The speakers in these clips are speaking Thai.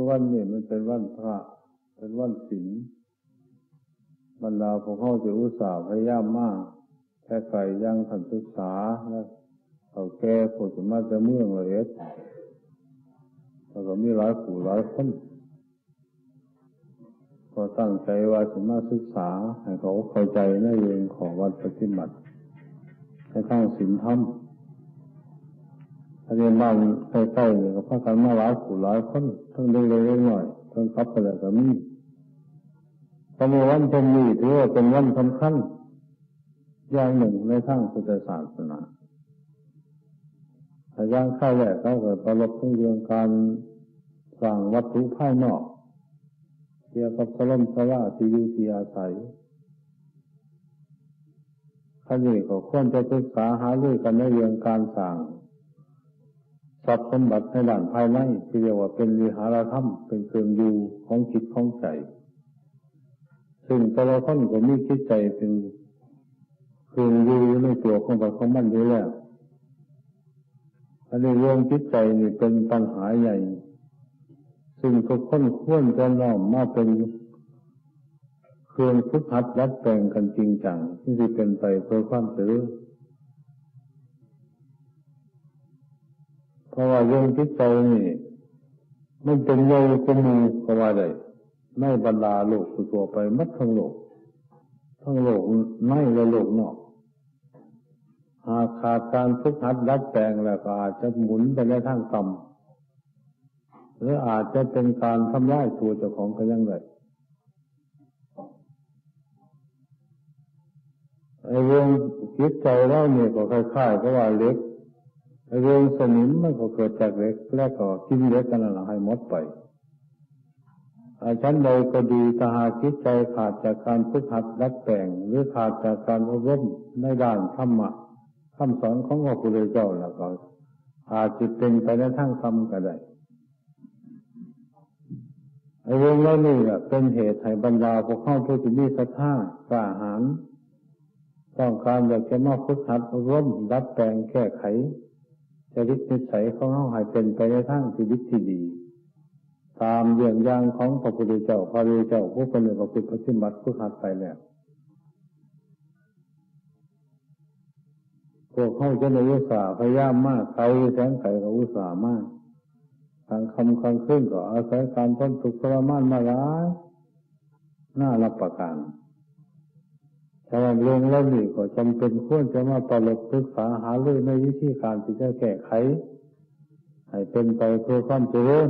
คือวันนี้มันเป็นวันพระ เป็นวันศีลบรรดาพวกเขาจะอุตส่าห์พยายามมากแค่ไก่ยังทันศึกษาแล้วเขาแก่ผลมาจะเมืองลยเอสแล้วก็มีหลายผู้หลายคนก็ตั้งใจว่าจะมาศึกษา ให้เขาเข้าใจในเรื่องของวัดปฏิบัติให้ทั้งศีลธรรม เรียนบ้านใกล้ๆเนี่ยก็พากันมาหลายผู้หลายคนทั้งเล็กๆหน่อยทั้งคับไปแล้วก็มีพระมวันเพ็ญนี้ถือว่าเป็นวันสำคัญอย่างหนึ่งในทางพุทธศาสนาแต่ย่างข้าแรกเขาเกิดประลบทั้งเรื่องการสร้างวัตถุภายนอก เกี่ยวกับสลมสลาที่อยู่ที่อาศัยขั้นนี้ก็ควรจะศึกษาหาเรื่องกันในเรื่องการสร้าง ทรัพย์สมบัติในด้านภายในที่เรียกว่าเป็นวิหารธรรม เป็นเครื่องอยู่ของจิตของใจ ซึ่งแต่ละคนก็มีจิตใจเป็นเครื่องอยู่ในตัวของบัตของมันอยู่แล้วอันนี้เรื่องจิตใจนี่เป็นปัญหาใหญ่ ซึ่งทุกคนควรจะน้อมมาเป็นเครื่องฝึกหัดรัดแปลงกันจริงจังที่จะเป็นไปเพื่อความสือ ราะว่าเรื่องจิตใจนี่มันเป็นใหญ่กว่ามูก็ว่าได้ในบรรดาโลกตัวไปมัดทั้งโลก ทั้งโลกในและโลกนอก หากขาดการฝึกหัดดัดแปลงแล้วก็อาจจะหมุนไปในทางต่ำหรืออาจจะเป็นการทำลายตัวเจ้าของก็ยังไงไอ้เรื่องคิดใจเราเนี่ยก็คล้ายๆก็ว่าเล็ก เรื่องสนิมมันก็เกิดจากเล็กแล้วก็กินเล็กกันละให้หมดไปอาชั้นใดก็ดีถ้าหากคิดใจขาดจากการฝึกหัดดัดแปลงหรือขาดจากการอบรมในด้านธรรมะคำสอนของพระพุทธเจ้าแล้วก็อาจจะเป็นไปในทางธรรมก็ได้เรื่องนี้นี่แหละเป็นเหตุให้บรรดาพวกเข้าผู้ที่มีศรัทธากล้าหาญต้องการอยากจะมาฝึกหัดร่วมดัดแปลงแก้ไข จริตนิสัยของเขาให้เป็นไปในทางชีวิตที่ดี ตามเรื่องอย่างของพระพุทธเจ้าพระพุทธเจ้าผู้เป็นพระพุทธปฏิบัติฝึกหัดไปแล้วพวกเขาจะในอุตสาห์พยายามมากใครแสงไข่ก็อุตสาห์มากทางคำคำขึ้นก็อาศัยการพ้นทุกข์ทรมานมาหลายน่ารับประกัน แต่ว่าเรื่องเล่านี้ก็จำเป็นควรจะมาประลบปรึกษาหาเรื่องในวิธีการที่จะแก้ไข ให้เป็นไปเพื่อความเจริญ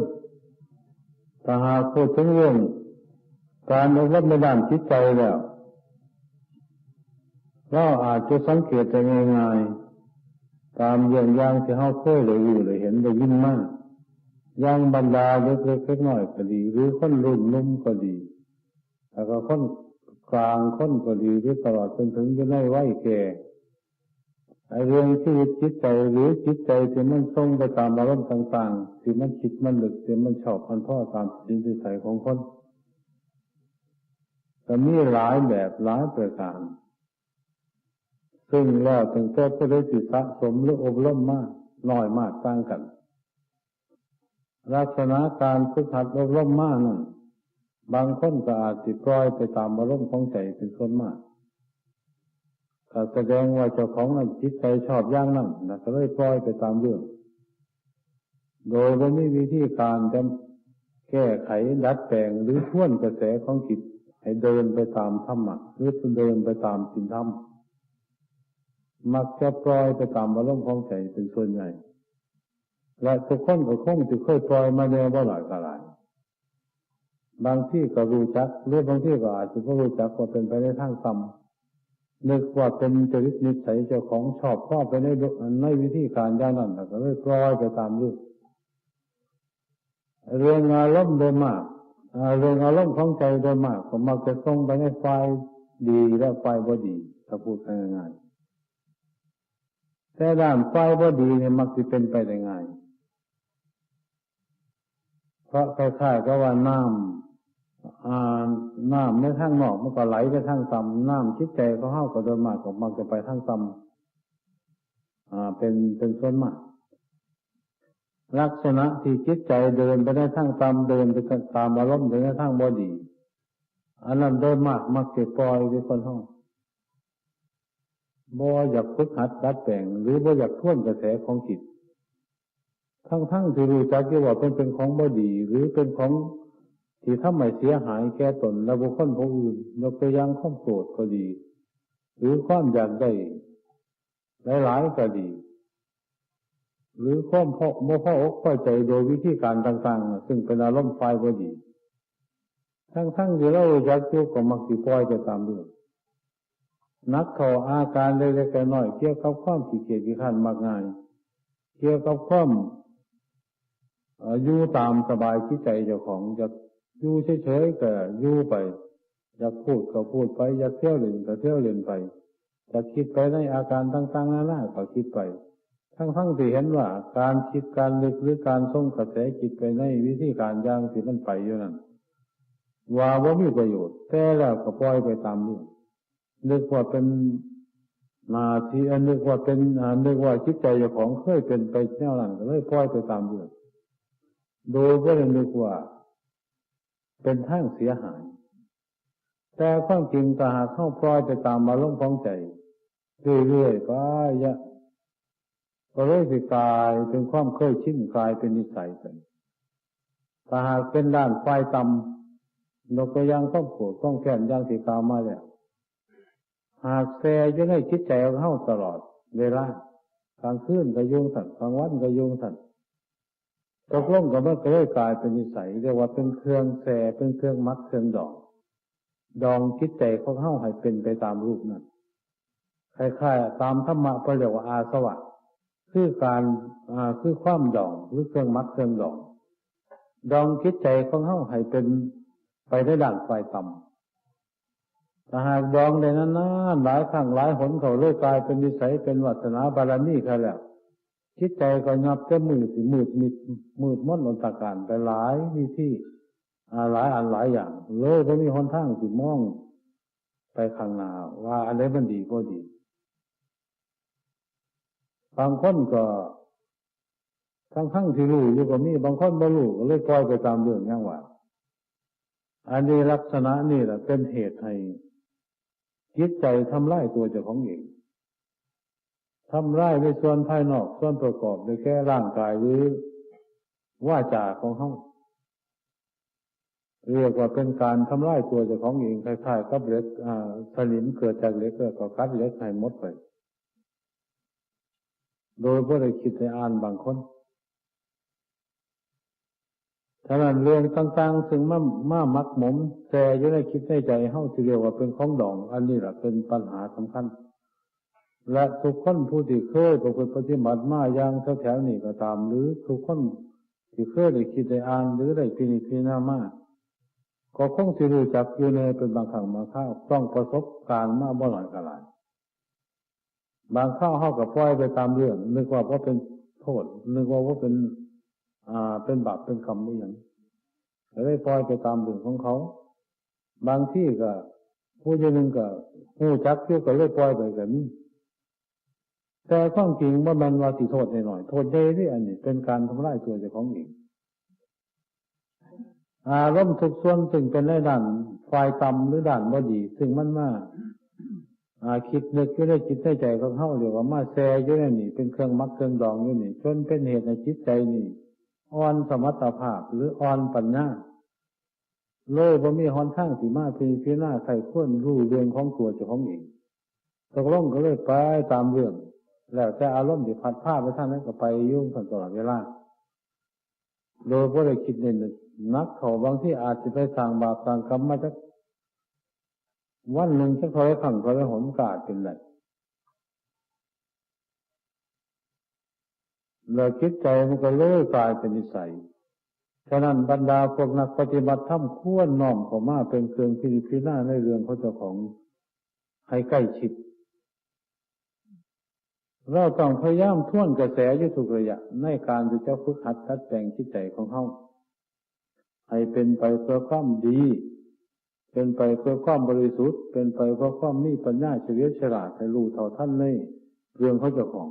ถ้าหากพูดถึงเรื่องการอบรมในด้านจิตใจแล้วเราอาจจะสังเกตได้ง่ายๆตามอย่างอย่างที่เขาเคยเลยอยู่เลยเห็นได้ยินมากย่างบรรดาเล็กๆน้อยก็ดี หรือคนรุ่นนุ่มก็ดี แล้วก็คน กลางคนก็ดีหรือตลอดจนถึงจะได้ไหวแก่เรื่องชีวิตจิตใจหรือจิตใจที่มันทรงไปตามอารมณ์ต่างๆที่มันคิดมันหลึกที่มันชอบมันพ่อตามจิตใจของคนแต่มีหลายแบบหลายประการซึ่งแล้วถึงแต่ผู้ได้สิตสะสมหรืออบรมมากน้อยมากต่างกัน ลักษณะการฝึกหัดอบรมมากนั้น บางคนก็อาจติดปล่อยไปตามอารมณ์ของใจเป็นส่วนมากก็แสดงว่าเจ้าของนั้นจิตใจชอบย่างนั้นนะก็เลยปล่อยไปตามเรื่อง โดยไม่มีวิธีการจะแก้ไขดัดแปลงหรือท่วนกระแสของจิตให้เดินไปตามธรรมะหรือเดินไปตามสินธรรมมักจะปล่อยไปตามอารมณ์ของใจเป็นส่วนใหญ่ และทุกคนก็คงจะเคยปล่อยมาแล้วว่าหลายกหลาย บางที่ก็รู้จักหรือบางที่ก็อาจจะไม่รู้จักว่าเป็นไปในทางต่ำนึกว่าเป็นจริตนิสัยเจ้าของชอบชอบไปในในวิธีการย่างนั้นก็เลยปล่อยไปตามเรื่เรื่องอารมณ์โดยมากเรื่องอารมณ์ของใจโดยมากก็มักจะส่งไปในไฟดีและไฟบ่ดีถ้าพูดง่ายๆแต่ด้านไฟพอดีเนี่ยมักจะเป็นไปได้ง่ายเพราะคล้ายๆก็ว่าน้ำอ่า น้ำในทางนอกมันก็ไหลไปทางต่ำน้ำคิดใจก็เข้าก็โดยมากก็มักจะไปทางต่ำเป็นเป็นส่วนมาก ลักษณะที่จิตใจเดินไปในทางตามเดินไปตามอารมณ์ไปในทางบอดีอันนั้นโดยมากมักจะปล่อยในคนห้องบ่อยากฝึกหัดดัดแปลงหรือบ่อยากท่วนกระแสของจิต ทั้งทั้งที่รู้จักกี่ว่าเป็นเป็นของบอดี หรือเป็นของ ที่ทำให้เสียหายแก่ตนและบุคคลผู้อื่นยกตัวอย่างข้อมโกรธก็ดี หรือความอยากได้หลายๆก็ดี หรือข้อมพ่อโมพ่ออกพ่อใจโดยวิธีการต่างๆ ซึ่งเป็นอารมณ์ไฟก็ดี ทั้งๆที่เราอยากจุก็มักสิปล่อยไปตามเรื่องนักเขาอาการเล็กๆน้อยเกี่ยวกับความขี้เกียจขี้ขันมากง่ายเกี่ยวกับความอยู่ตามสบายที่ใจเจ้าของจะ อยู่เฉยๆก็อยู่ไป อยากพูดก็พูดไป อยากเที่ยวเล่นก็เที่ยวเล่นไปจะคิดไปในอาการต่างๆนานาก็คิดไป ทั้งๆที่เห็นว่า การคิดการลึกหรือการส่งกระแสจิตไปในวิธีการย่างที่มันไปอยู่นั้นว่าว่ามีประโยชน์ แต่แล้วก็ปล่อยไปตามเรื่องนึกว่าเป็นนาทีอันนึกว่าเป็นอันนึกว่าจิตใจเจ้าของเคยเป็นไปแนวนั้นก็เลยปล่อยไปตามเรื่องโดยก็เลยนึกว่า เป็นทางเสียหาย แต่ความจริงตาหากเข้าปล่อยไปตามมาล่มของใจเรื่อยๆไปยะก็เลยสิกลายเป็นความเคยชินกลายเป็นนิสัยไปถ้าหากเป็นด้านไฟต่ำนกก็ยังต้องโกรธต้องแค้นยังสีกาวมาแล้วหากแซ่จะได้คิดใจเข้าตลอด เวลากลางคืนก็ยุ่งสันกลางวันก็ยุ่งสัน ตกลงกับเมื่อก็เลยกลายเป็นนิสัยเรียกว่าเป็นเครื่องแสเป็นเครื่องมัดเครื่องดองดองคิดใจเของเข้าให้เป็นไปตามรูปนั้นคล้ายๆตามธรรมะก็เรียกว่าอาสวะคือการคือความดองหรือเครื่องมัดเครื่องดอง ดองคิดใจของเข้าให้เป็นไปได้ด่านไฟต่ำถ้าหากดองในนั้นนะหลายครั้งหลายหนเขาเลยกลายเป็นนิสัยเป็นวัฒนาบารมีเขาแล้ว คิดใจก็งับจะมืดมืดมิดมืดมดอนตาการไปหลายวิธีหลายอันหลายอย่างเลยก็มีหนทางสิมอง ไปข้างหน้าว่าอะไรมันดีก็ดีบางคนก็ทั้งทั้งที่รู้อยู่ก็มีบางคนไม่รู้ก็เลยปล่อยไปตามเรื่องอย่างว่าอันนี้ลักษณะนี่แหละเป็นเหตุให้จิตใจทำลายตัวเจ้าของเอง ทำลายในส่วนภายนอก ส่วนประกอบในแค่ร่างกายหรือว่าจาของเขาเรียกว่าเป็นการทำลายตัวเจ้าของเองคล้ายๆกับเล็กสนิมเกิดจากเล็กก็กัดเล็กให้หมดไป โดยพวกเราคิดในอ่านบางคนฉะนั้นเรื่องต่างๆซึ่งมามามักหมม แต่ยังได้คิดในใจเฮาที่เรียกว่าเป็นของดอง อันนี้แหละเป็นปัญหาสำคัญ และทุกคนผู้ที่เคยประพฤติปฏิบัติมาอย่างแถวๆนี้ก็ตาม หรือทุกคนที่เคยได้คิดได้อ่านหรือได้พินิจพิจารณามาก็คงสิรู้จักอยู่ในเป็นบางครั้งบางคราวต้องประสบการณ์มาบ่หน่อยก็หลายบางข้าวเฮากับปล่อยไปตามเรื่อง นึกว่าเพราะเป็นโทษ นึกว่าว่าเป็น อ่า เป็นบาปเป็นกรรมไม่อย่างเลยปล่อยไปตามเรื่องของเขา บางที่ก็ผู้ยังหนึ่งก็ผู้จักเที่ยวก็เลยปล่อยไปแบบนี้ แต่ความจริงว่ามันว่าสิโทษหน่อยโทษใหญ่ที่อันนี้เป็นการทำลายตัวเจ้าของเองอารมณ์ทุกส่วนซึ่งเป็นในด้านฝ่ายต่ำหรือด้านบดี ซึ่งมันมากอาคิดนึกก็ได้จิตใจของเข้าเดี๋ยวว่ามาแซ่อยู่นี่เป็นเครื่องมัดเครื่องดองอยู่นี่จนเป็นเหตุในจิตใจนี่อ่อนสมรรถภาพหรืออ่อนปัญญาเลยว่ามีหอนข้างสีมาพีพีหน้าใครควรรู้เรื่องของตัวเจ้าของเองตกลงก็เลยไปตามเรื่อง แล้วแต่อารมณ์ที่พัดผ้าไปท่านนั้นก็ไปยุ่งตลอดเวลา โดยพวกเราคิดเน้นนักเขาบางที่อาจจะไปสั่งบาปสั่งกรรมมาจากวันหนึ่งจะคอยขังคอยหนกาดเป็นไรแล้วคิดใจมันก็เลื่อยกลายเป็นนิสัย ฉะนั้นบรรดาพวกนักปฏิบัติธรรมควรน้อมเข้ามาเป็นเครื่องพิจารณาในเรื่องเขาเจ้าของให้ใกล้ชิด เราต้องพยายามท่วนกระแสยุทุกระยะ ในการที่จะฝึกหัดทัดแต่งจิตใจของเขาให้เป็นไปเพื่อความดี เป็นไปเพื่อความบริสุทธิ์ เป็นไปเพื่อความมีปัญญาเฉลียวฉลาดให้รู้เท่าท่านในเรื่องเขาเจ้าของ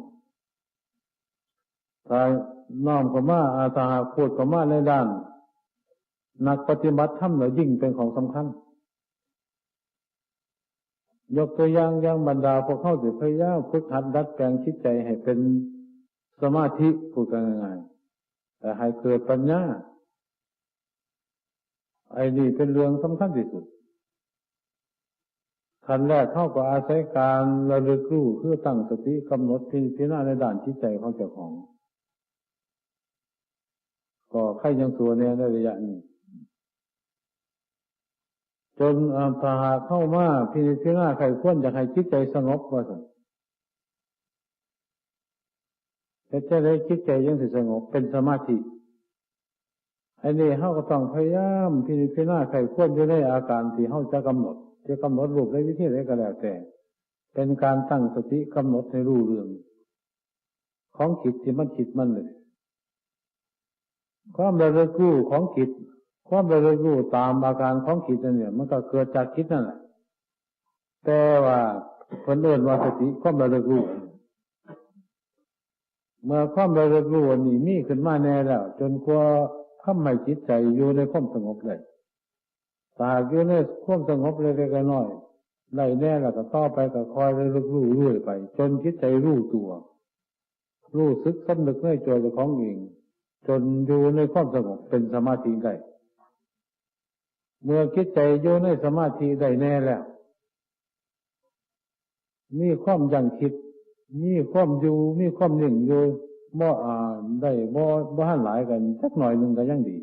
ถ้าน้อมเขามาอาสาพูดเข้ามาในด้าน นักปฏิบัติธรรมเหนือยิ่งเป็นของสำคัญ ยกตัวอย่างอย่างบรรดาพวกเข้าสิพยายามฝึกหัดดัดแปลงชิดใจให้เป็นสมาธิพูดกันง่ายๆแต่ให้เกิดปัญญาไอ้นี่เป็นเรื่องสำคัญที่สุดขั้นแรกเข้าก็อาศัยการระลึกรู้คือตั้งสติกำหนดพิจารณาในด่านจิตใจของเจ้าของ ก็ใครยังตัวเนี่ยในระยะนี้ จนพาหาเข้ามาพิจารณาใครควรจะให้จิตใจสงบว่าสิแต่จะได้จิตใจยังสิสงบเป็นสมาธิอันนี้เขาก็ต้องพยายามพิจารณาใครควรจะได้อาการที่เขาจะกำหนดจะกำหนดรูปในวิธีใดก็แล้วแต่ เป็นการตั้งสติกำหนดให้รู้เรื่อง ของจิตที่มันจิตมันเลยความระลึกรู้ของจิต ความระลึกรู้ตามอาการของจิตเนี่ย มันก็เกิดจากจิตนั่นแหละแต่ว่าคนเดินว่าสติความระลึกรู้เมื่อความระลึกรู้นี่มีขึ้นมาแน่แล้ว จนกว่าทำให้จิตใจอยู่ในความสงบเลยตากอยู่ในความสงบเล็กๆน้อยได้แน่แล้วก็ต่อไปก็คอยรู้รู้เรื่อยไป จนคิดใจรู้ตัว รู้สึกสำนึกในใจของเองจนอยู่ในความสงบเป็นสมาธิได้ เมื่อคิดใจอยู่ในสมาธิได้แน่แล้ว มีความยังคิด มีความอยู่ มีความหนึ่งอยู่บ่อ่าได้บ่บ่หันหลายกันสักหน่อยหนึ่งก็ยังดี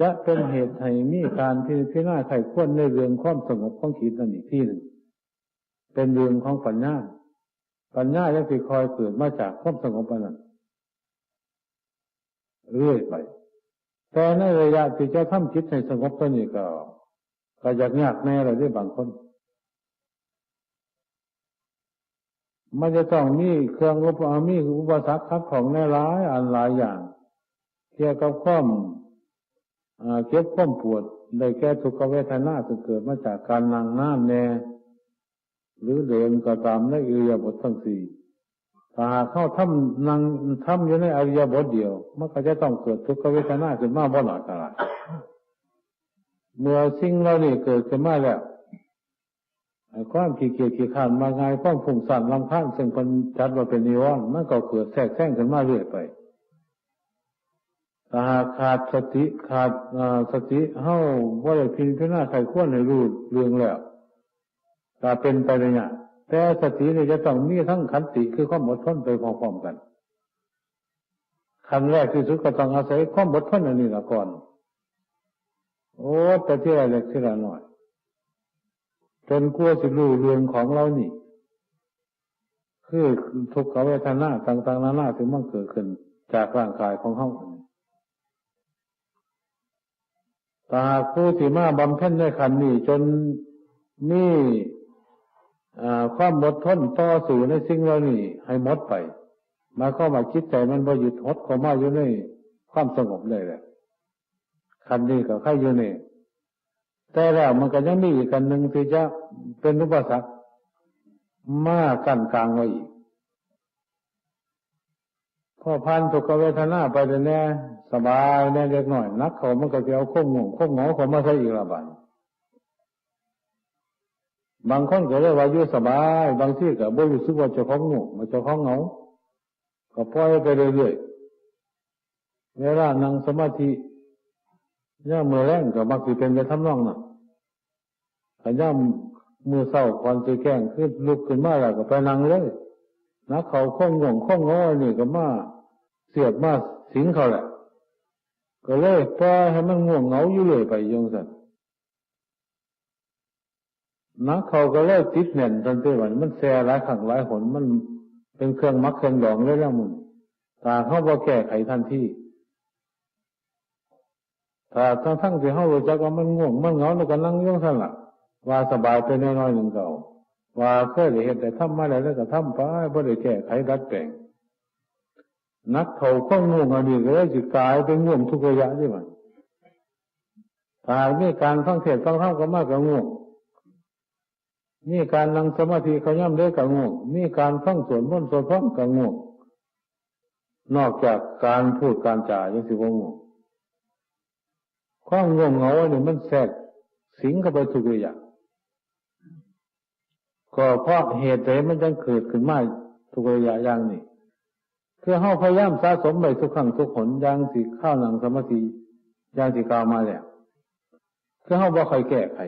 จะเป็นเหตุให้มีการพิจารณาไข้ควรในเรื่องความสงบของขีดนั่นอีกที่หนึ่งเป็นเรื่องของปัญญาปัญญาจะสิคอยเกิดมาจากความสงบนั้นเรื่อยไป แต่ในระยะที่จะทำจิตให้สงบตัวนี้ก็ก็ยากยากแน่เลยด้วยบางคน มันจะต้องมีเครื่องอุปมีอุปสรรคคับของในหลายอันหลายอย่างเกี่ยวกับความเจ็บข้อมปวดได้แก่ทุกขเวทนาที่เกิดมาจากการนั่งน้ำแน่ หรือเดินก็ตามในอิริยาบถทั้งสี่ ถ้าเข้าทำนั่งทำอยู่ในอริยบทเดียวมันก็จะต้องเกิดทุกขเวทนาขึ้นมาบ่หน่อยกันเมื่อสิ่งเรานี่เกิดขึ้นมาแล้วความขี้เกียจขี้ขานมาไงความฝุ่งสั่นลำพันซึ่งคนจัดว่าเป็นนิวรณ์มันก็เกิดแทรกแซงขึ้นมาเรื่อยไปถ้าขาดสติขาดสติเฮ้าว่าได้พิจารณาใครควรให้รู้เรื่องแล้วถ้าเป็นไปเลยเนี่ย แต่สติเนี่ยจะต้องมีทั้งขันติคือความอดทนไปพร้อมๆกันขั้นแรกที่สุดก็ต้องอาศัยความอดทนอันนี้ละก่อน โอ้แต่ที่ไรเล็กที่ไรหน่อยจนกลัวสิรู้เรื่องของเรานี่ คือทุกขเวทนาต่าง ๆ นานาถึงมันเกิดขึ้น จากร่างกายของเขาตาผู้ที่มาบำเพ็ญในขันนี้จนมี ความหมดทนต่อสู่ในสิ่งเหล่านี้ให้หมดไปมาเข้ามาคิดใจมันบ่หยุดหดเข้ามาอยู่ในความสงบเลยแหละขันนี้กับข้าอยู่นี่แต่แล้วมันก็ยังมีอีกกันหนึ่งที่จะเป็นอุปสรรคมากกันกลางไว้อีกพอพันทุกเวทนาไปแต่แน่สบายแน่เล็กหน่อย นักเขามันก็จะเอาข้มงงข้มงอเขามาใช้อีกละบาน บางคนก็เรียกว่าอยู่สบาย บางที่ก็บ่รู้สึกว่าจะของงงมาจะของเหงา ก็ปล่อยไปเรื่อยๆเวลานั่งสมาธิย่ามือแรงก็มักจะเป็นไปทำนองนั้นขย่ามือเศร้าควันจะแก้งขึ้นลุกขึ้นมาแล้วก็ไปนั่งเลยนักเขาข้องงงข้องงอนี่ก็มาเสียบมาสิงเขาแหละ ก็เลยปล่อยให้มันง่วงเหงาอยู่เลยไปยงสัน นักเขาก็เลยติดแน่นทันทีวันมันแซ่หลายขังหลายหนมันเป็นเครื่องมักเครื่องดองเลยแล้วมึงตาเข้าบ่แก้ไขทันทีถ้าทั้งทั้งที่เขารู้จักว่ามันง่วงมันเหงาแล้วก็นั่งยงสันละว่าสบายไปน้อยๆหนึ่งเก่า ว่าเคยเห็นแต่ทำมาแล้วก็ทำไปบ่ได้แก้ไขดัดแปลงนักเขาข้องง่วงอันนี้ก็เลยจิตกายเป็นง่วงทุกระยะใช่ไหมถ้ามีการฟังเทศฟังธรรมก็มากกับง่วง มีการนั่งสมาธิขย่ำได้กับง่วงมีการฟังสวดมนต์สวดพร้อมกับง่วงนอกจากการพูดการจ่ายังสิว่าง่ความงงเหงาเนี่ยมันแทรกสิงเข้าไปทุกอย่างก็เพราะเหตุใดมันจึงเกิดขึ้นมาทุกระยะอย่างนี้คือเฮาพยายามสะสมไปทุกครั้งทุกหนอย่างสิข้าวหนังสมาธิอย่างสิกาวมาแล้วคือเฮาบ่ค่อยแก้ไข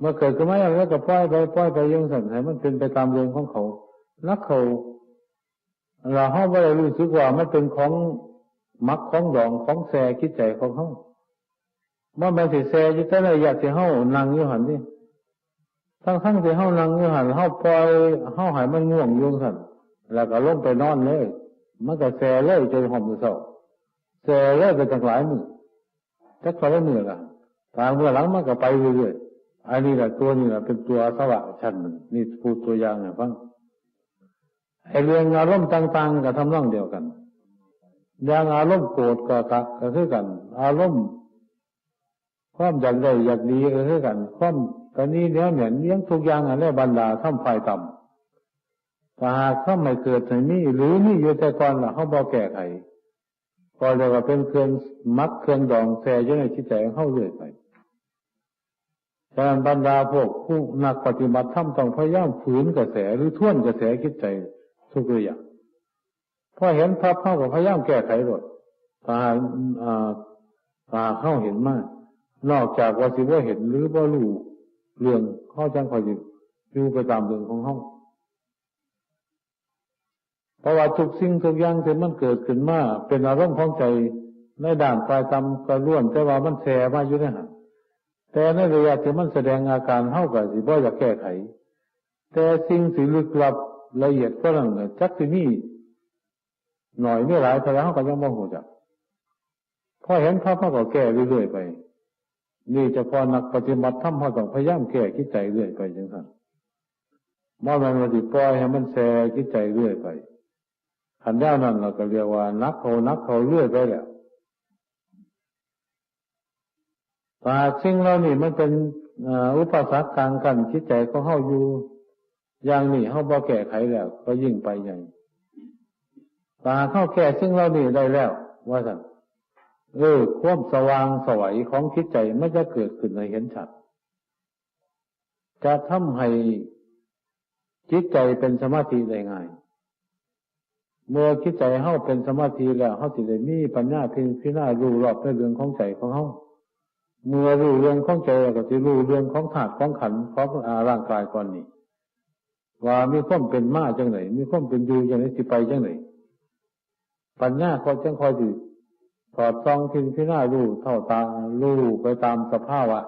เมื่อเกิดขึ้นมาอยางนี้ก็ปล่อยไปปล่อยไปยังสั่นให้มันเป็นไปตามเรื่องของเขานักเขาเราเฮาบ่ได้รู้สึกว่ามันเป็นของมักของดองของแซ่คิดใจของเฮาเมื่อมันสิแซ่อยู่แต่ละอยากสิเฮานั่งอยู่หันนี่ทั้งทั้งที่เฮานั่งอยู่หันเฮาปล่อยเฮาหายมันง่วงยุ่งสั่นแล้วก็ลงไปนอนเลย มันก็แซ่เลยจนหอมมือเศร้าแซ่เลยไปตั้งหลายมือจักพอได้มือละทางเมื่อหลังมันก็ไปเรื่อยๆ อันนี้แหละตัวนี้แหละเป็นตัวสวะชั้นหนึ่งนี่พูดตัวอย่างนะฟังไอเรื่องอารมณ์ต่าง ๆกับทำนองเดียวกัน อย่างอารมณ์โกรธก็ก็คือกัน อารมณ์ความอยากได้อยากดีก็คือกัน ความตอนนี้เนี้ยเหมือนเลี้ยงทุกอย่างอะไรบรรดาท่าไฟต่ำถ้าหากถ้าไม่เกิดในนี้หรือนี่อยู่แต่ก่อนล่ะเขาบอกแก้ไขก็เรียกว่าเป็นเครื่องมัดเครื่องดองแซ่ยังในจิตใจเข้าเรื่อยไป ฉะนั้นบรรดาพวกผู้นักปฏิบัติธรรมต้องพยายามฝืนกระแสหรือท่วนกระแสคิดใจทุกเรื่องพอเห็นภาพเข้ากับพยายามแก้ไขหมดถ้าถ้าเข้าเห็นมาก นอกจากว่าสิว่าเห็นหรือว่ารู้เรื่องข้อจังคอยอยู่ไปตามเรื่องของห้องเพราะว่าทุกสิ่งทุกอย่างที่มันเกิดขึ้นมาเป็นอารมณ์ของใจในด่านปลายตำกระล้วนแต่ว่ามันแสมาอยู่ในหัน แต่ในระยะที่มันแสดงอาการเท่ากับสิบ่อยากแก้ไข แต่สิ่งสิลึกลับละเอียดก็นั่นจักสิมีหน่อยไม่หลายแต่แล้วก็ยังมองหัวจักพอเห็นภาพเขาก็แก้เรื่อยๆไป นี่จะพอนักปฏิบัติธรรมเขาต้องพยายามแก้คิดใจเรื่อยไปจังสันมอมันมาติปล่อยให้มันแสคิดใจเรื่อยไปขันด้านั้นเราก็เรียกว่านักเขานักเขาเรื่อยไปแหละ ต่สิ่งเรานี่มันเป็นอุปสรรคกลางกันคิดใจเขาเข้าอยู่อย่างนี้เข้าบอแก้ไขแล้ว ก็ยิ่งไปใหญ่ตาเข้าแก้ซึ่งเรานี่ได้แล้ว ว่าสั่นเออความสว่างสวัยของคิดใจไม่จะเกิดขึ้นในเห็นชัด จะทำให้จิตใจเป็นสมาธิได้ง่าย เมื่อคิดใจเข้าเป็นสมาธิแล้วเขาสิได้มีปัญญาพิพิจารณารู้รอบในเรื่องของใจของเขา เมื่อรู้เรื่องของใจก็จะรู้เรื่องของธาตุของขันของอาร่างกายก่อนนี้ว่ามีข้อมเป็นมาจังไหนมีข้อมเป็นอยู่จังไหนสิไปจังไหนปัญญาเขาจังคอยดีถอดซองทิ้งที่หน้ารู้เท่าตารู้ไปตามสภาพวะ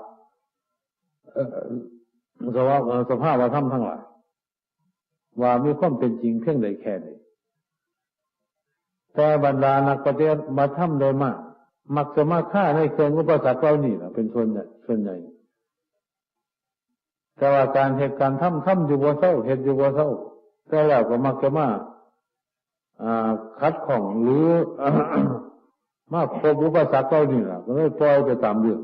สภาพสภาพว่าทำทั้งหลายว่ามีข้อมเป็นจริงเพียงใดแค่ไหนแต่บรรดานักปฏิบัติธรรมโดยมาก มักจะมาฆ่าในเครื่องอุปสรรคเรานี่แหละเป็นส่วนใหญ่ส่วนใหญ่ แต่ว่าการเหตุการณ์ทำทำอยู่บ่เศร้าเหตุอยู่บ่เศร้าแต่แล้วก็มักจะมาคัดของหรือมาพบอุปสรรคเรานี่แหละก็เลยปล่อยไปตามเรื่อง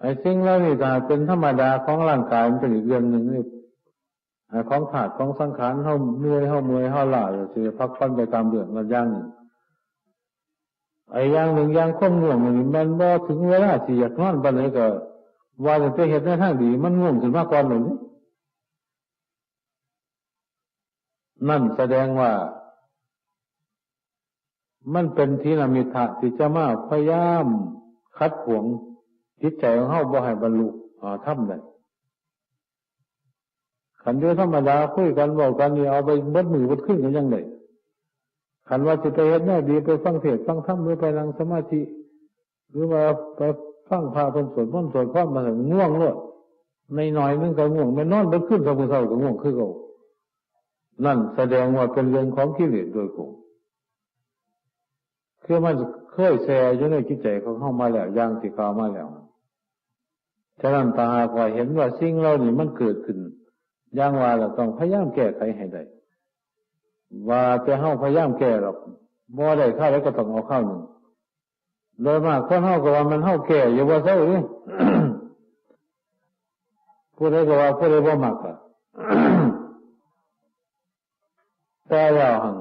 ไอ้สิ่งเหล่านี้ถ้าเป็นธรรมดาของร่างกายมันเป็นอีกเรื่องหนึ่งนี่ของขาดของสังขารเฮาเมื่อยเฮาเมื่อยเฮาล่าสิพักผ่อนไปตามเรื่องมันย่างหนึ่ง ไอ้ย่างหนึ่งย่างข้มง่วงนี่มันบ่ถึงเวลาสิอยากนอนปานไหนก็ว่าจะเห็นในทางดี มันง่วงขึ้นมากกว่าหนึ่งนั่นแสดงว่า มันเป็นทีนามิทะที่จะมาพยายามคัดขวงจิตใจของเฮาบ่ให้บรรลุอ่าทำได้ขันเดียวธรรมดาคุยกันบอกกันนี่เอาไปบัดมือบดขึ้นกันยังไง ขันว่าจะไปเห็นแน่ดีไปฟังเทศฟังธรรมหรือไปนั่งสมาธิ หรือว่าไปฟังพาคนสวดมนสวดความมาถึงง่วงเลยในหน่อยนึงก็ง่วงไม่นอนบัดขึ้นกับผู้เฒ่าก็ง่วงคือเขานั่นแสดงว่าเป็นเรื่องของกิเลสโดยกงคือมันเคยแซ่อยู่ในจิตใจเของเข้ามาแล้วย่างสิกามาแล้วฉะนั้นตาคอยเห็นว่าสิ่งเหล่านี้มันเกิดขึ้นย่างว่าเราต้องพยายามแก้ไขให้ได้ ว่าจะเข้าพยายามแก้หรอกบ่ได้ข้าวแล้วก็ต้องเอาข้าวหนึ่งโดยมากคนเข้าก็ว่ามันเข้าแก่อยู่ว่าเศร้าอีผู้ใดก็ว่าผู้ใดบ่มักอะแต่แล้วหัง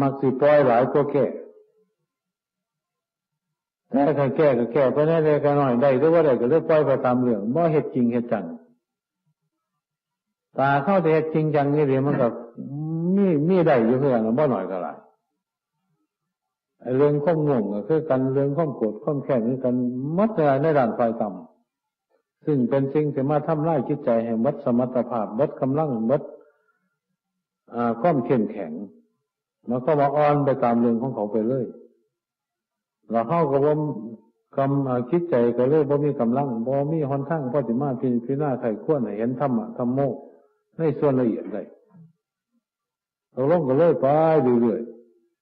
มักสิปล่อยหลายตัวแก่แต่ก็แก้ก็แก้ไปได้เลยก็น้อยได้หรือว่าได้ก็เลยปล่อยไปตามเรื่องบ่เหตุจริงเหตุจัง ตาเข้าแต่จริงจังนี่เดี๋ยวมันก็มีมีได้อยู่เพื่อนบ่หน่อยก็หลายเรื่องข้อมง่วงก็คือกันเรื่องข้อมโกรธข้อมแค้นนี่กันมัดอะไรในด้านไฟต่ำซึ่งเป็นสิ่งที่มาทำลายจิตใจแห่งวัดสมรรถภาพวัดกำลังวัดความเข้มแข็งมันก็มาอ่อนไปตามเรื่องของเขาไปเลยเราเข้ากับว่ากำคิดใจก็เลยบ่มีกำลังบ่มีหนทางพอสิมาพิพิณาไข่ข้วนเห็นธรรมะธรรมโม ในส่วนละเอียดเลยเราลงก็เลยไปเรื่อย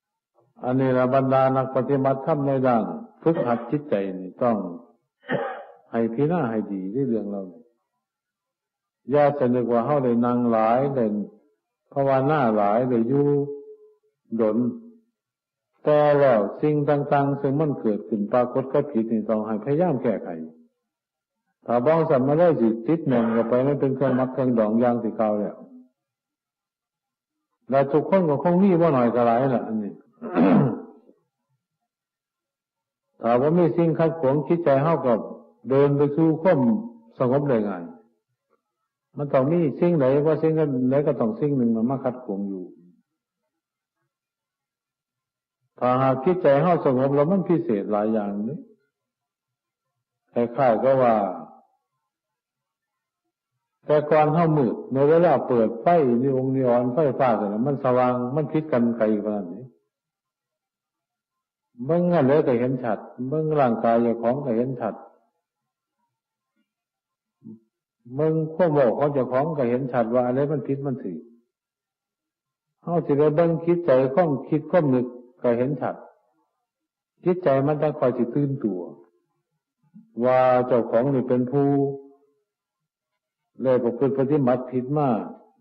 ๆอันนี้ละบรรดานักปฏิบัติธรรมในด้านฝึกหัดจิตใจนี่ต้องให้พิณาให้ดีในเรื่องเราอย่าสนึกว่าเข้าได้นางหลายได้ภาวนาหลายได้อยู่ดนแต่แล้วสิ่งต่างๆ ซึ่งมันเกิดขึ้นปรากฏก็ผิดนี่ต้องให้พยายามแก้ไข ถ้าบ้องสัมมาได้สิติดหนึ่งก็ไปไม่เป็นเครื่องมักเครื่องดองยางสิเก่าแล้วแล้วทุกคนก็คงมีว่าหน่อยก็หลายแหละอันนี้ถ้าว่ามีสิ่งขัดขวางคิดใจเท่ากับเดินไปสู่ความสงบได้ง่ายมันต้องมีสิ่งไหนว่าสิ่งไหนก็ต้องสิ่งหนึ่งมันมาขัดขวางอยู่ ถ้าหากคิดใจเข้าสงบแล้วมันพิเศษหลายอย่างนี่คล้ายๆก็ว่า แต่ก่อนเข้ามืดในเวลาเปิดไฟนิองนิออนไฟฟ้ากันมันสว่างมันพิดกันไกลขนาดนี้เมื่อเลยก็เห็นชัดเมื่อร่างกายอย่าของก็เห็นชัดเมื่อข้อบอกเขาจะของก็เห็นชัดว่าอะไรมันพิษมันถือเขาจะได้เบิ่งคิดใจข้องคิดข้อมนึกก็เห็นชัดจิตใจมันต้คอยจิตื่นตัว ว่าเจ้าของนี่เป็นผู้ เลยประพฤติปฏิบัติผิดมาก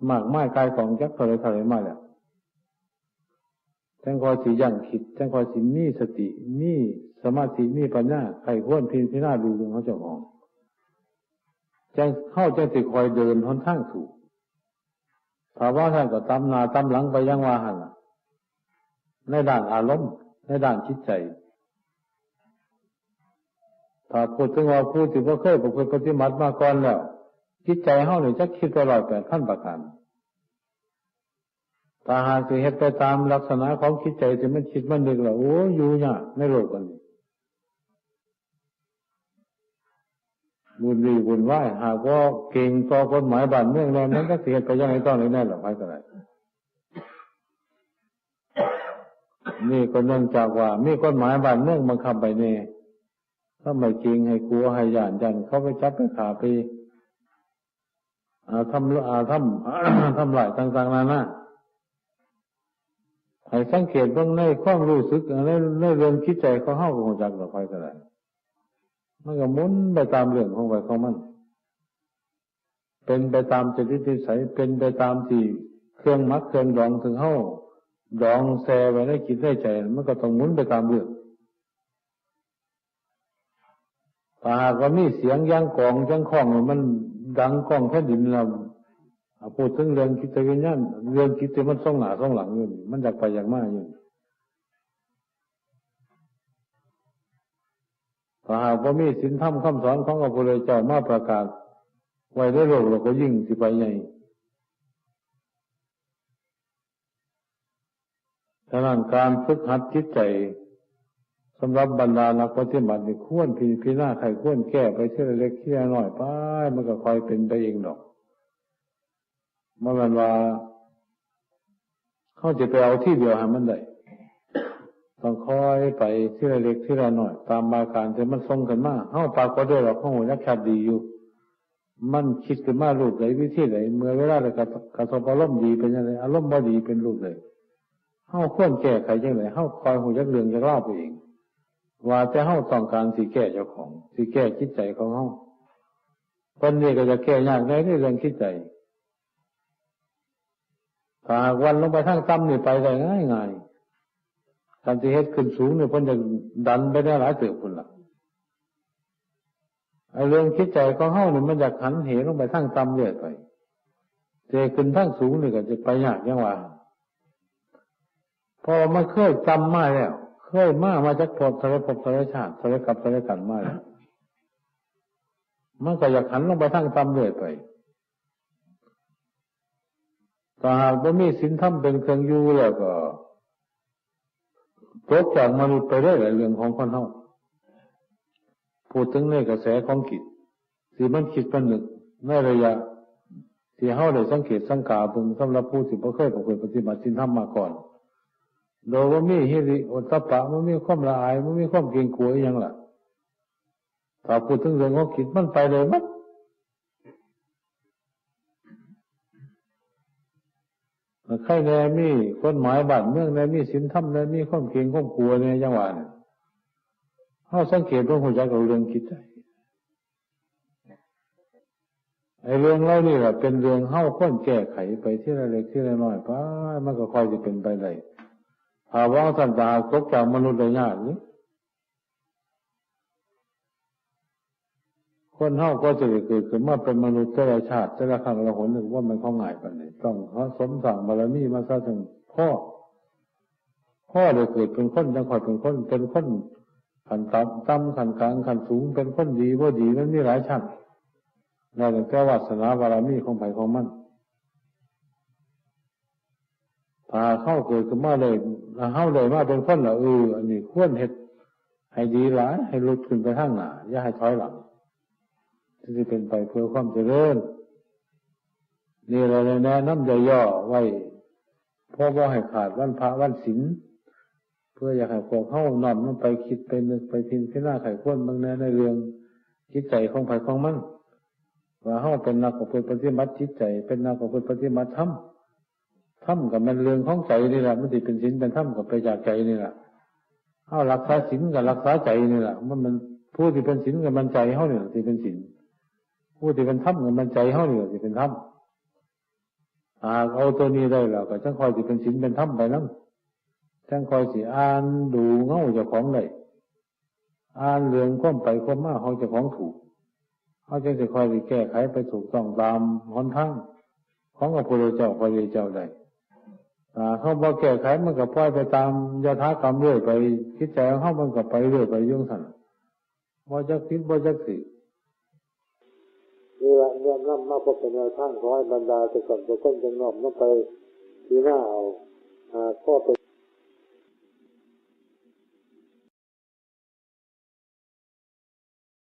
มากไม่กายของจักทะเลทะเลมากแล้วจังคอยสิยั่งคิดจังคอยสิมีสติมีสมาธิมีปัญญาใครควรพิจารณาดูเรื่องเขาจ้าของจังเข้าจังสิคอยเดินทนทางถูกถาว่าท่านก็ตำนาตำหลังไปยังว่าหันในด้านอารมณ์ ในด้านจิตใจถ้าพูดถึงว่าผู้ที่ว่าเคยประพฤติปฏิบัติมาก่อนแล้ว จิตใจเฮาเนี่ยจะคิดตลอดแปดท่านประการถ้าหากสิเหตุไปตามลักษณะของคิดใจที่มันคิดมันนึกแล้วโอ้อยู่ยากในโลกอันนี้บุญดีบุญไหวหากว่าเก่งต่อกฎหมายบ้านเมืองแล้วนั้นก็เสียไปยังไงต้องเลยแน่หรอกไปก็ได้นี่ก็เนื่องจากว่า มีกฎหมายบ้านเมืองบังคับไปเนี่ถ้าไม่จริงให้กลัวให้ย่านยันเขาไปจับไปขาไป ทำอาทำทำลายต่างๆนานาให้สังเกตเบื้องในความรู้สึกในในเรื่องคิดใจเขาเข้ากับหัวจักหรือไฟก็ได้มันก็มุนไปตามเรื่องของไปของมัน เป็นไปตามจริตนิสัยเป็นไปตามที่เครื่องมัดเครื่องดองถึงเข้าดองแซไว้ในคิดได้ใจ มันก็ต้องมุนไปตามเรื่องถ้าหากว่ามีเสียงย่างกองย่างคล้องมัน ดังกล้องแค่ดินเราพูดถึงเรื่องคิดวิญญาณเรื่องคิดที่มันส่องหน้าส่องหลังอยู่มันอยากไปอยากมาอยู่ถ้าหากว่ามีสินธรรมคำสอนของพระพุทธเจ้ามาประกาศ ไว้ในโลกเราก็ยิ่งสิไปใหญ่ฉะนั้นการฝึกหัดจิตใจ สำหรับบรรดานักปฏิบัตินี่ควรพิพิณาใครควรแก้ไปเชื่อเล็กเชื่อน้อยไปมันก็คอยเป็นไปเองดอกมื่อวันว่า เขาจะไปเอาที่เดียวให้มันได้ต้องคอยไปเชื่อเล็กเชื่อน้อย ตามมาการจะมันทรงกันมากเข้าปากก็ได้หรอกเขาหัวนักชัดดีอยู่ มันคิดขึ้นมากลูกไหนวิธีไหนเมื่อเวลาเรากระทบอารมณ์ดีเป็นยังไงอารมณ์บ่ดีเป็นลูกเลยเฮาควรแก้ไขยังไงเฮาคอยหูยักเรื่องจะเล่าไปเอง ว่าจะเฮาต้องการสิแก้เจ้าของสิแก้คิดใจของเฮาคนนี้ก็จะแก้ยากในเรื่องคิดใจถ้าวันลงไปทั้งต่ำนี่ไปได้ง่ายง่ายการที่เฮ็ดขึ้นสูงเนี่ยคนจะดันไปได้หลายเติบคนละไอ้เรื่องคิดใจของเฮาเนี่ยมันอยากหันเหลงไปทั้งต่ำเรื่อยไปเจขึ้นทั้งสูงนี่ก็จะไปยากยังว่าพอมันเคยจำมาแล้ว เคยมามาจากพบทะเลพบทะเลชาติทะเลกับทะเลกันมาแล้วมันก็อยากหันลงไปทั้งจำเรื่อยไปถ้าหากว่ามีสินธรรมเป็นเครื่องอยู่แล้วก็ตกจากมนุษย์ไปได้หลายเรื่องของคนเฮาพูดถึงในกระแสของกิจที่มันคิดมันนึกในระยะ ที่เฮาได้สังเกตสังกาบิ่งสำหรับผู้ที่บ่เคยประพฤติปฏิบัติสินธรรมมาก่อน โดยว่ามีเฮริโอตปะมันมีความละอายมันมีความเกรงกลัวอหยังล่ะถ้าพูดถึงเรื่องของกิจมันไปเลยมัดใครแน่มีกฎหมายบ้านเมืองแน่มีศีลธรรมแน่มีความเกรงความกลัวเนี่ยจังหวะเนี่ยเฮาสังเกตว่าหัวใจกับเรื่องคิดใจไอ้เรื่องเล่านี่แหละเป็นเรื่องเฮ้าค้นแก้ไขไปที่ละเล็กที่ละน้อยไปมันก็คอยจะเป็นไปได้ ภาวะสันตาตกจากมนุษย์ได้ยากนี้คนเฮ้าก็จะเกิดขึ้นมาเป็นมนุษย์แต่ละชาติแต่ละครั้งละหนหนึ่งว่ามันเขาง่ายปานนี้ต้องเขาสมสั่งบารมีมาซะถึงพ่อ พ่อเลยเกิดเป็นคนจังคอยเป็นคนเป็นคนขันต่ำต่ำขันกลางขันสูงเป็นคนดีว่าดีมันมีหลายชั้นนั่นแปลวาสนาบารมีของไผ่ของมัน พาเข้าเกิดขึ้นมาเลยเข้าเลยมาเป็นคนละเอออันนี้ควรเห็ดให้ดีหลายให้ลุดขึ้นไปข้างหน้าอย่าให้ถอยหลังที่จะเป็นไปเพื่อความเจริญนี่เราแนะนำย่อไว้เพราะว่าให้ขาดวันพระวันศีลเพื่ออยากให้พวกเข้านำมันไปคิดไปนึกไปพินพิจารณาไขข้นบางแน่ในเรื่องจิตใจของไผ่ของมันว่าเฮาเป็นนักประพฤติปฏิบัติจิตใจ เป็นนักประพฤติปฏิบัติธรรม ธรรมกับมันเรื่องของใจนี่แหละมันติเป็นศีลเป็นธรรมกับไปจากใจนี่แหละเฮารักษาศีลกับรักษาใจนี่แหละมันมันผู้ที่เป็นศีลกับมันใจเฮาเนี่ยที่เป็นศีลผู้ที่เป็นธรรมกับมันใจเฮาเนี่ยที่เป็นธรรมหากเอาตัวนี้ได้แล้วก็จังคอยที่เป็นศีลเป็นธรรมไปนั่งจังคอยสิอ่านดูเงาเจ้าของได้อ่านเรื่องข้อมไปข้อมมาเขาเจ้าของถูกเขาจะจะคอยไปแก้ไขไปถูกต้องตามหนทางของพระพุทธเจ้าพระเจ้าใด เขาบอกแก้ไขมันก็ปล่อยไปตามยถากรรมเรื่อยไปคิดใจของเขามันก็ไปเรื่อยไปยุ่งสันว่าจะคิดว่าจะสินี่แหละเนี่ยนำมาพบเป็นแนวทางขอให้บรรดาสุขสันต์ทุกคนจงนอมนำไปที่หน้าเอาข้อเป็น